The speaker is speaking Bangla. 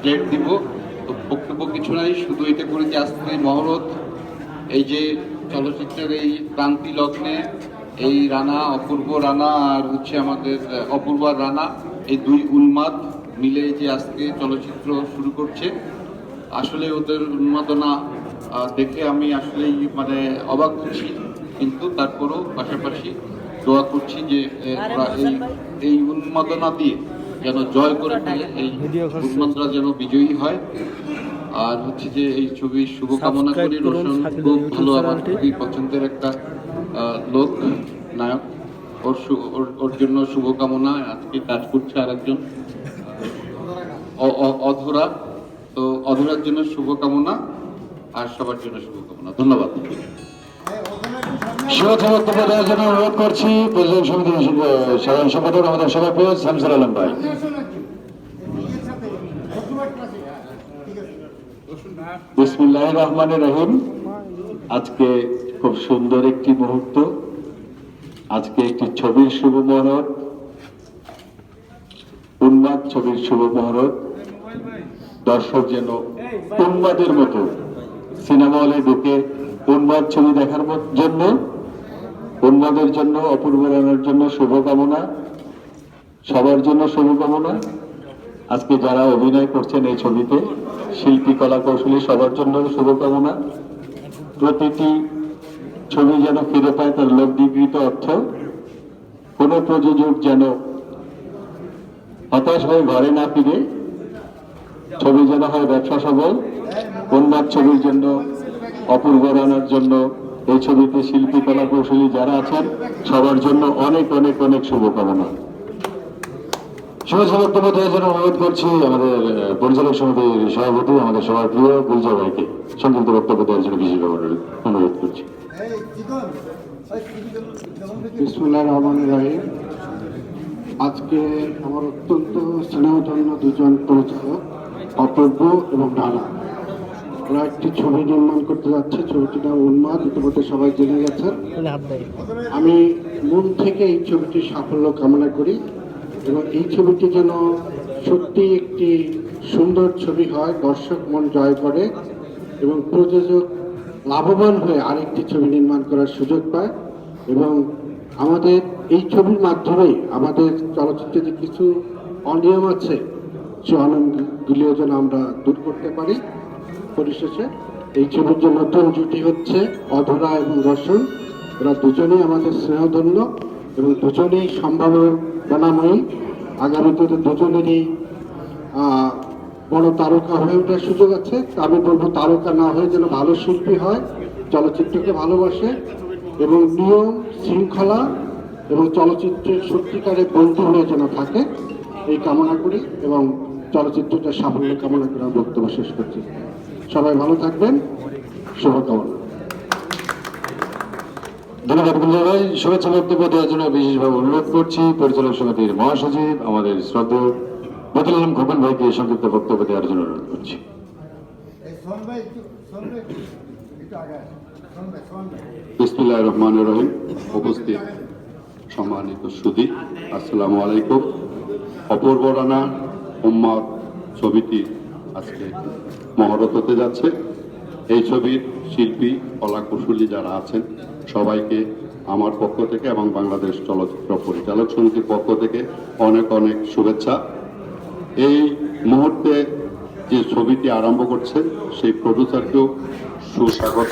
প্লেট দিব। তো বক্তব্য কিছু নাই, শুধু এটা করে যে আজকে মহরত, এই যে চলচ্চিত্রের এই ক্রান্তি লগ্নে এই রানা, অপূর্ব রানা আর হচ্ছে আমাদের অপূর্ব রানা, এই দুই উন্মাদ মিলে যে আজকে চলচ্চিত্র শুরু করছে। আসলে ওদের উন্মাদনা দেখে আমি আসলেই মানে অবাক হচ্ছি, কিন্তু তারপরও পাশাপাশি দোয়া করছি যে এই উন্মাদনা দিয়ে যেন জয় করে ফেলে এই উন্মাদনা যেন বিজয়ী হয়। আর হচ্ছে যে এই ছবির শুভকামনা করি রোশন খুব ভালো আমার খুবই পছন্দের একটা লোক নায়ক। ওর ওর- জন্য শুভকামনা আজকে কাজ করছে আরেকজন। অধরা। তো অধরার জন্য শুভকামনা আর সবার জন্য শুভকামনা। ধন্যবাদ। বক্তব্য দেওয়ার জন্য অনুরোধ করছি সমিতির সাধারণ সম্পাদক আমাদের শামসুর আলম ভাই। বিসমিল্লাহ রহমান রহিম। আজকে খুব সুন্দর একটি মুহূর্ত। আজকে একটি ছবির শুভ মহরত। উন্মাদ ছবির শুভ মহরত। দর্শক যেন উন্মাদের মতো সিনেমা হলে ঢুকে উন্মাদ ছবি দেখার জন্য উন্মাদের জন্য, অপূর্ব রানার জন্য শুভকামনা, সবার জন্য শুভকামনা। আজকে যারা অভিনয় করছেন এই ছবিতে, শিল্পী কলা কৌশলী সবার জন্য শুভকামনা। প্রতিটি ছবি যেন ফিরে পায় তার লব্ধিকৃত অর্থ। কোন প্রযোজক যেন হতাশ হয়ে ঘরে না ফিরে। ছবি যেন হয় ব্যবসা সবল। উন্মাদ ছবির জন্য, অপূর্ব রানার জন্য এই ছবিতে শিল্পী কলা কৌশলী যারা আছেন, সবার জন্য অনেক অনেক অনেক শুভকামনা। অনুরোধ করছি আমাদের পরিচালক সমিতির সভাপতি, আমাদের সবার প্রিয় ভাইকে সংক্ষিপ্ত বক্তব্য দেওয়ার জন্য অনুরোধ- করছি। আজকে আমার অত্যন্ত স্নেহধন্য দুজন পরিচালক, অপূর্ব এবং রানা ওরা একটি ছবি নির্মাণ করতে যাচ্ছে ছবিটির নাম উন্মাদ ইতিমধ্যে সবাই জেনে গেছেন। আমি মন থেকে এই ছবিটির সাফল্য কামনা করি এবং এই ছবিটি যেন সত্যি একটি সুন্দর ছবি হয় দর্শক মন জয় করে এবং প্রযোজক লাভবান হয়ে আরেকটি ছবি নির্মাণ করার সুযোগ পায় এবং আমাদের এই ছবির মাধ্যমে আমাদের চলচ্চিত্রে যে কিছু অনিয়ম আছে সে অনিয়মগুলিও যেন আমরা দূর করতে পারি। পরিশেষে এই ছবির যে নতুন জুটি হচ্ছে অধরা এবং রসুন, এরা দুজনেই আমাদের স্নেহধন্য এবং দুজনেই সম্ভাবনাময়ী আগামীতে দুজনেরই বড় তারকা হয়ে ওঠার সুযোগ আছে। আমি বলব তারকা না হয়ে যেন ভালো শিল্পী হয়, চলচ্চিত্রকে ভালোবাসে এবং নিয়ম, শৃঙ্খলা এবং চলচ্চিত্রের সত্যিকারের বন্ধু হয়ে যেন থাকে। এই কামনা করি এবং চলচ্চিত্রটা সাফল্য কামনা করে বক্তব্য শেষ করছি। সবাই ভালো থাকবেন শুভকামনা। ধন্যবাদ ভাই শুভেচ্ছা বক্তব্য দেওয়ার জন্য বিশেষভাবে অনুরোধ করছি। পরিচালক সমিতির মহাসচিব আমাদের শ্রদ্ধেয় বদুল আলম খোকন ভাইকে সংক্ষিপ্ত বক্তব্য দেওয়ার জন্য অনুরোধ করছি। বিসমুল্লাহ রহমান রহিম। উপস্থিত সম্মানিত সুদী আসসালামু আলাইকুম। অপূর্ব রানা উম্মাদ ছবিটি আজকে মহরত হতে যাচ্ছে। এই ছবির শিল্পী, কলা কুশলী যারা আছেন, সবাইকে আমার পক্ষ থেকে এবং বাংলাদেশ চলচ্চিত্র পরিচালক সমিতির পক্ষ থেকে অনেক অনেক শুভেচ্ছা। এই মুহূর্তে যে ছবিটি আরম্ভ করছে, সেই প্রডিউসারকেও সুস্বাগত